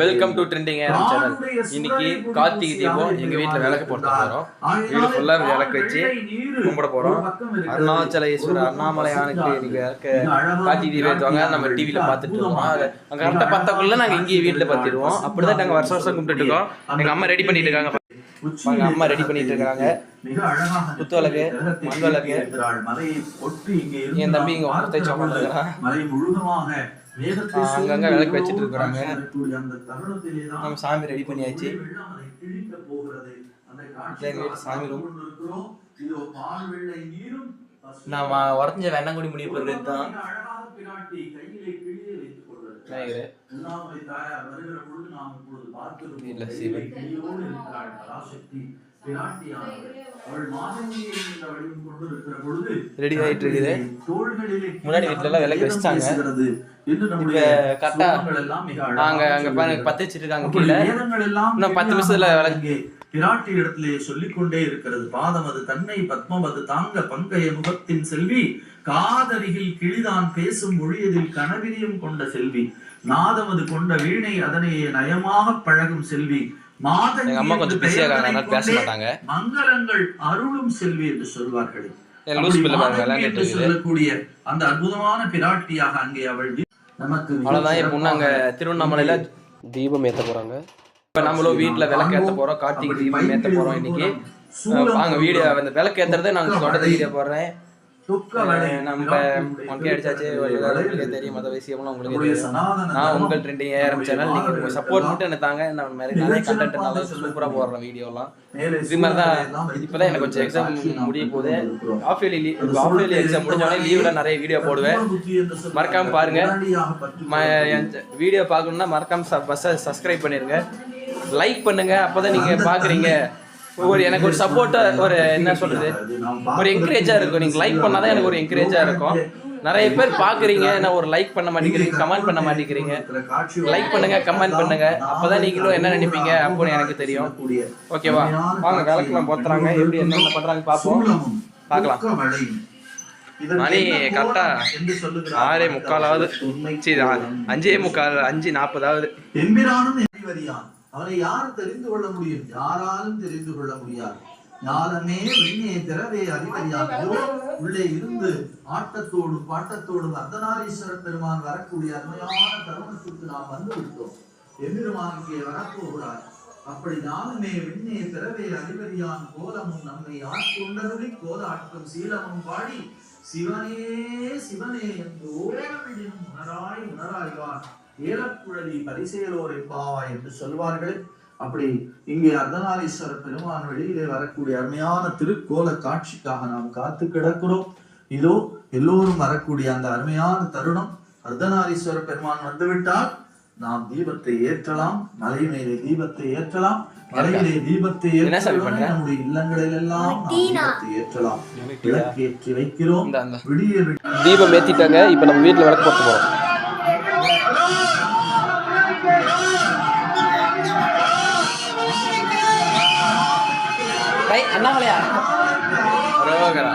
Welcome to trending channel இன்னைக்கு கார்த்திகை தீபம் எங்க வீட்டுல விளக்கு போட்டு. போறோம் வீடு ஃபுல்லா பால் விளக்கு வச்சு கும்பிட போறோம். அருணாச்சலேஸ்வரர் அண்ணாமலையானுக்கு அழகான கார்த்திகை தீபம் ஏற்றுவாங்க நம்ம டிவியில பார்த்துட்டு இருக்கோம். அங்க கரெக்டாக பத்தக்குள்ள நாங்க இங்கேயே வீட்டுல பார்த்துருவோம். அப்படிதான் நாங்க வருஷம் வருஷம் கும்பிட்டு இருக்கோம். எங்க அம்மா ரெடி பண்ணிட்டு இருக்காங்க. உச்சியிலே அம்மா ready பண்ணிட்டு இருக்காங்க. கிரகத்தை மண் விளக்கு. என் தம்பி இங்க சுமந்து பொழுது இருக்கிறான். அங்கங்க விளக்கு வச்சிட்டு இருக்கிறாங்க. நம்ம சாமி ரெடி பண்ணியாச்சு. சாமி பசுமை. நான் உடஞ்ச வெண்ணங்குடி முடிவு போடுறது தான். இல்ல, சிவன். ரெடி ஆயிட்டு இருக்குது. முன்னாடி விளக்கு வேதம் வச்சிட்டாங்க. பேசுகிறது என்று நம்முடைய இப்ப கரெக்டா ஸ்லோகங்கள் எல்லாம் மிக அங்க அழகாக அங்க பாருங்க சொல்லுகிறது. பத்து வச்சிருக்காங்க அப்படி கீழே. வேதங்கள் எல்லாம் இன்னும் பத்து நிமிஷத்துல விளக்கு- இங்கே பிராட்டி இடத்திலே சொல்லிக் கொண்டே இருக்கிறது. பாதம் அது தன்னை பத்மம் அது தாங்க பங்கைய முகத்தின் செல்வி. காதருகில் கிளிதான் பேசும் மொழியதில் கனவிரியம் கொண்ட செல்வி. நாதம் அது கொண்ட வீணை அதனை நயமாக பழகும் செல்வி. எங்க அம்மா கொஞ்சம் பிஸியா இருக்காங்க பேச மாட்டாங்க. மங்களங்கள் அருளும் செல்வி என்று சொல்வார்கள். சொல்லக்கூடிய அந்த அற்புதமான பிராட்டியாக அங்கே அவள் நமக்கு மிக அவ்வளவுதான் இப்போ நாங்க திருவண்ணாமலையில தீபம் ஏத்த போறாங்க. இப்ப நம்மளும் வீட்டுல விளக்கு ஏத்த போறோம் கார்த்திகை தீபம் ஏத்த போறோம் இன்னைக்கு. அஹ் வாங்க வீடியோ அந்த விளக்கு ஏத்துறதை நாங்க தொடர்ந்து வீடியோ போடுறேன். நம்ம ஒன்கே அடிச்சாச்சு உங்களுக்கு தெரியும் மத விஷயம்லாம் உங்களுக்கு நான் உங்கள் ட்ரெண்டிங் ஏஆர்எம் சேனல் நீங்க உங்க சப்போர்ட் மட்டும் எனக்கு தாங்க நான் நிறைய நிறைய கண்டென்ட் நல்லா சூப்பரா போடுறேன் வீடியோலாம் இது மாதிரி தான் இப்பதான் எனக்கு கொஞ்சம் எக்ஸாம் முடிய போகுது. Half yearly half yearly exam முடிஞ்சோடனே லீவ்ல நிறைய வீடியோ போடுவேன். மறக்காம பாருங்க. ம- என் வீடியோ பார்க்கணும்னா மறக்காம பஸ்ஸை சப்ஸ்கிரைப் பண்ணிருங்க. லைக் பண்ணுங்க. அப்பதான் நீங்க பாக்குறீங்க ஒரு எனக்கு ஒரு சப்போர்ட்டா ஒரு என்ன சொல்றது? ஒரு என்கரேஜா இருக்கும். நீங்க லைக் பண்ணாதான் எனக்கு ஒரு என்கரேஜா இருக்கும். நிறைய பேர் பாக்குறீங்க நான் ஒரு லைக் பண்ண மாட்டேங்கிறீங்க கமெண்ட் பண்ண மாட்டேங்கிறீங்க. லைக் பண்ணுங்க கமெண்ட் பண்ணுங்க. அப்பதான் நீங்களும் என்ன நினைப்பீங்க அப்படின்னு எனக்கு தெரியும். ஓகேவா வாங்க விளக்கெல்லாம் போத்துறாங்க. எப்படி என்ன பண்றாங்க பார்ப்போம். பார்க்கலாம். மணி கரெக்டா ஆறே முக்காலாவது. சரி அஞ்சே முக்கால் அஞ்சு நாற்பதாவது. எம்பிரானும் அவனை யாரும் தெரிந்து கொள்ள முடியும்? யாராலும் தெரிந்து கொள்ள முடியாது. ஞானமே விண்ணே திறவே அறிவறியான் உள்ளே இருந்து ஆட்டத்தோடும் பாட்டத்தோடும் அர்த்தநாரீஸ்வரர் பெருமான் வரக்கூடிய அருமையான தருணத்துக்கு நாம் வந்து விட்டோம். எம்பெருமான் இங்கே வரப்போகிறார். அப்படி ஞானமே விண்ணே திறவே அறிவறியான் கோலமும் நம்மை ஆட்கொண்டருளி ஆட்டம் சீலமும் பாடி சிவனே சிவனே என்று ஓரவிடும் உணராய் உணராய்வான். ஏலக்குழலி பரிசேலோர் எம்பாவா என்று சொல்வார்கள் அப்படி இங்கே அர்த்தநாரீஸ்வர பெருமான் வெளியிலே வரக்கூடிய அருமையான திருக்கோல காட்சிக்காக நாம் காத்து கிடக்கிறோம். இதோ எல்லோரும் வரக்கூடிய அந்த அருமையான தருணம். அர்த்தநாரீஸ்வர பெருமான் வந்துவிட்டால் நாம் தீபத்தை ஏற்றலாம். மலை மேலே தீபத்தை ஏற்றலாம். மலையிலே தீபத்தை ஏற்றலாம்? நம்முடைய இல்லங்களில் எல்லாம் நாம் தீபத்தை ஏற்றலாம். விளக்கேற்றி வைக்கிறோம். இந்த அந்த விடிய தீபம் ஏத்திட்டாங்க. இப்போ நம்ம வீட்டில் விளக்கு போட்டு போறோம். டேய், அண்ணாமலையா ரோகரா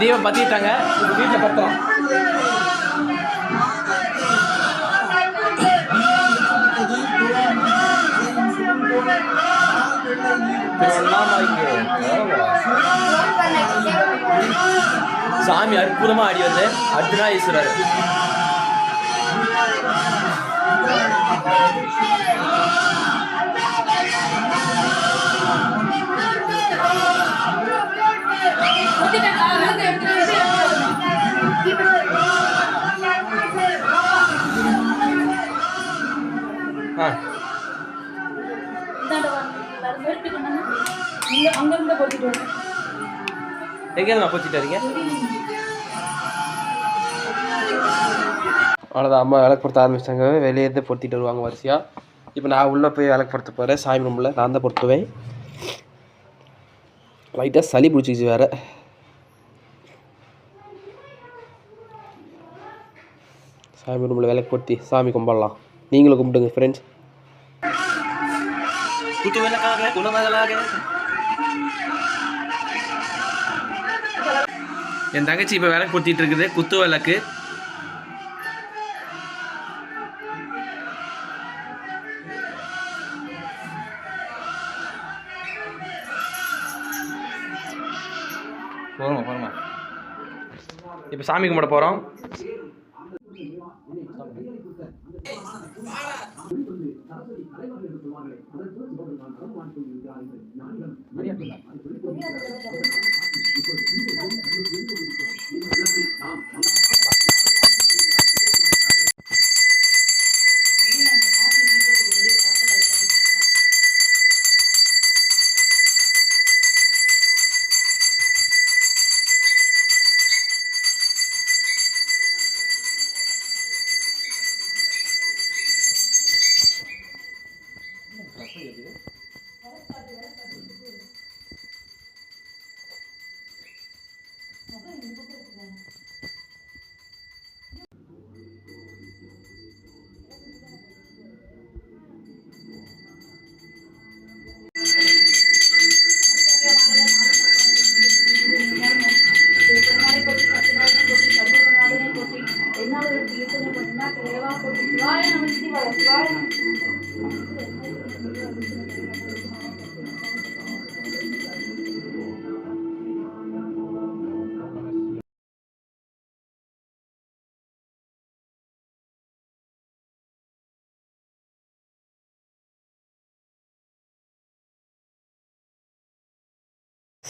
தீபம் பத்திட்டாங்க. இப்போ வீட்டில் ரோகரா. சாமி அற்புதமா ஆடி வந்து. ஆ அங்கிருந்து போட்டுட்டு வரேன் எங்கே நான் போச்சிட்டு வரீங்க? அவ்வளோதான் அம்மா விளக்கு பொருத்த ஆரம்பிச்சிட்டாங்க. வெளியே இருந்து பொருத்திட்டு வருவாங்க வரிசையாக இப்போ நான் உள்ளே போய் விளக்கு பொருத்த போகிறேன் சாமி ரூமில் நான் தான் பொருத்துவேன். லைட்டாக சளி பிடிச்சிச்சு வேறு. சாமி ரூமில் விளக்கு பொருத்தி சாமி கும்பிடலாம். நீங்களும் கும்பிடுங்க ஃப்ரெண்ட்ஸ் குத்து விளக்காக என் தங்கச்சி இப்போ விளக்கு பொத்திட்டு இருக்குது. குத்து விளக்கு போகிறோம் போகிறோமா இப்போ சாமி கும்பிட போகிறோம்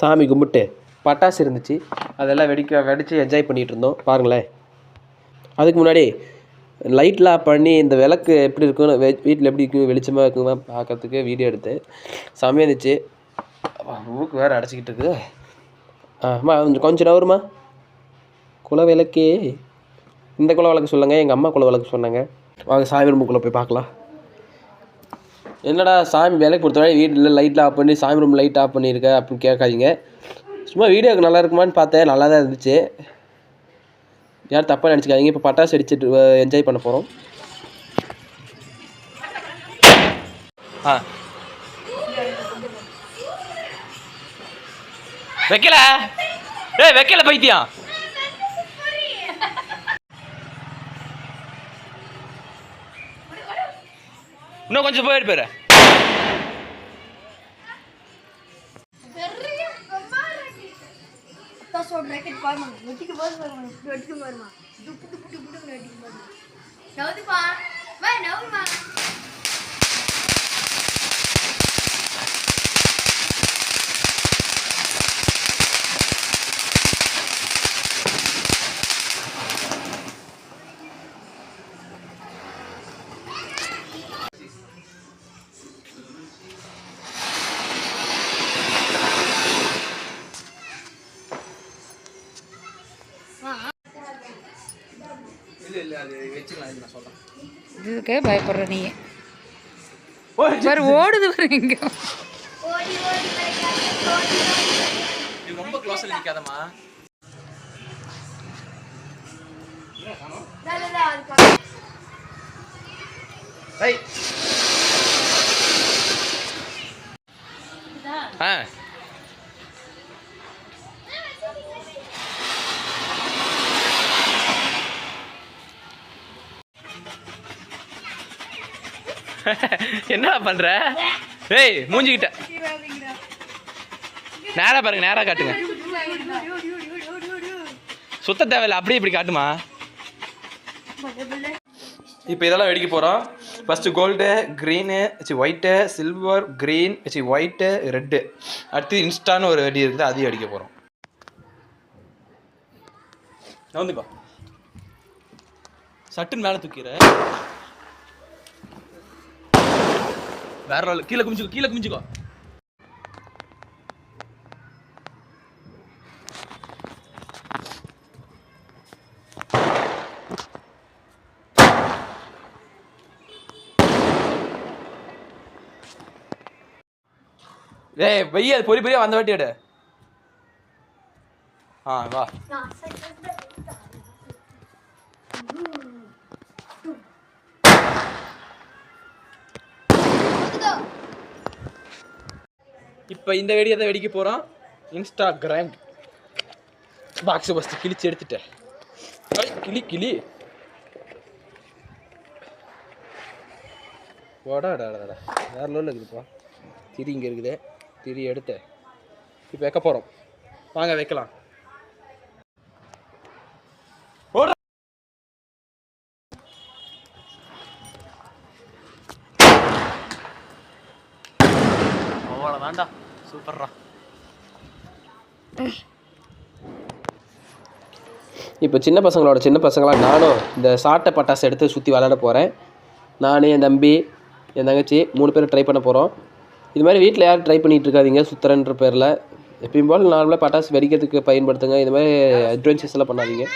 சாமி கும்பிட்டு பட்டாசு இருந்துச்சு. அதெல்லாம் வெடிக்க வெடித்து என்ஜாய் பண்ணிகிட்டு இருந்தோம். பாருங்களேன். அதுக்கு முன்னாடி லைட்லாம் பண்ணி இந்த விளக்கு எப்படி இருக்குன்னு வெ வீட்டில் எப்படி இருக்கும் வெளிச்சமாக இருக்குமா பார்க்கறதுக்கு வீடியோ எடுத்தேன். செம்மையாக இருந்துச்சு. மூக்கு வேறு அடைச்சிக்கிட்டு இருக்குது ஆமா கொஞ்சம் கொஞ்சம் நவருமா குல விளக்கே. இந்த குல விளக்கு சொல்லுங்கள் எங்கள் அம்மா குல விளக்கு சொன்னாங்க. வாங்க சாமி ரூமுக்குள்ளே போய் பார்க்கலாம். என்னடா சாமி வேலைக்கு பொறுத்தவரை வீட்டில் லைட் ஆஃப் பண்ணி சாமி ரூம் லைட் ஆஃப் பண்ணியிருக்க அப்படின்னு கேட்காதீங்க. சும்மா வீடியோக்கு நல்லா இருக்குமான்னு பார்த்தேன் நல்லா தான் இருந்துச்சு. யாரும் தப்பாக நினச்சிக்காதீங்க இப்போ பட்டாசு அடிச்சுட்டு என்ஜாய் பண்ண போகிறோம் ஆ. வைக்கல? ஏய் வைக்கல பைத்தியம். துப்பு வெட்டிக்கு பாருமா நவுதுப்பா வா இதுக்கே பயப்படுற நீ. பாரு ஓடுது பாரு இது ரொம்ப க்ளோஸில் ஐய் ஆ. என்னடா பண்ற? ஏய் மூஞ்சிக்கிட்ட. நேரா பாருங்க நேரா காட்டுங்க. சுத்த தேவையில்ல அப்படியே இப்படி காட்டுமா? இப்போ இதெல்லாம் வெடிக்க போகிறோம் first gold green C white silver green C white red அடுத்து இன்ஸ்டான்னு ஒரு வெடி இருக்குது அதையும் அடிக்க போகிறோம் வந்துப்பா சட்டுன்னு மேலே தூக்கிற வேற லெவல் கீழே குமிச்சுக்கோ கீழே குமிச்சுக்கோ. ஏய் வெய்ய பொறி பொறியா வந்த வாட்டி எடு. ஆ வா. இப்போ இந்த வெடியை தான் வெடிக்க போகிறோம் இன்ஸ்டாகிராம் பாக்ஸ் ஃபஸ்ட்டு கிழிச்சு எடுத்துட்டேன். கிளி கிளி. ஓடாடாடா வேறு லெவலில் இருக்குதுப்பா. திரி இங்கே இருக்குது. திரி எடுத்தேன். இப்போ வைக்க போகிறோம் வாங்க வைக்கலாம். அவ்வளோதான்டா சூப்பர்ரா. இப்போ சின்ன பசங்களோட சின்ன பசங்களாக நானும் இந்த சாட்டை பட்டாசு எடுத்து சுற்றி விளையாட போகிறேன் நான் என் தம்பி என் தங்கச்சி மூணு பேர் ட்ரை பண்ண போகிறோம் இது மாதிரி வீட்டில் யாரும் ட்ரை பண்ணிகிட்டு இருக்காதீங்க சுத்துறன்ற பேரில். எப்பயும் போல் நார்மலாக பட்டாசு வெடிக்கிறதுக்கு பயன்படுத்துங்க இது மாதிரி அட்வென்ச்சர்ஸ் எல்லாம் பண்ணாதீங்க.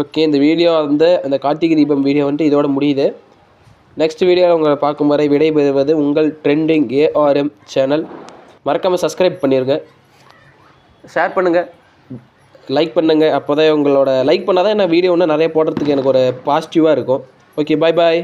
ஓகே இந்த வீடியோ வந்து அந்த கார்த்திகை தீபம் வீடியோ வந்துட்டு இதோட முடியுது. நெக்ஸ்ட் வீடியோவில் உங்களை பார்க்கும் வரை விடைபெறுவது உங்கள் ட்ரெண்டிங் ஏஆர்எம் சேனல் மறக்காமல் சப்ஸ்கிரைப் பண்ணிடுங்க ஷேர் பண்ணுங்கள் லைக் பண்ணுங்கள் அப்போ தான் உங்களோட லைக் பண்ணால் தான் என்ன வீடியோ இன்னும் நிறைய போடுறதுக்கு எனக்கு ஒரு பாசிட்டிவாக இருக்கும். ஓகே பாய் பாய்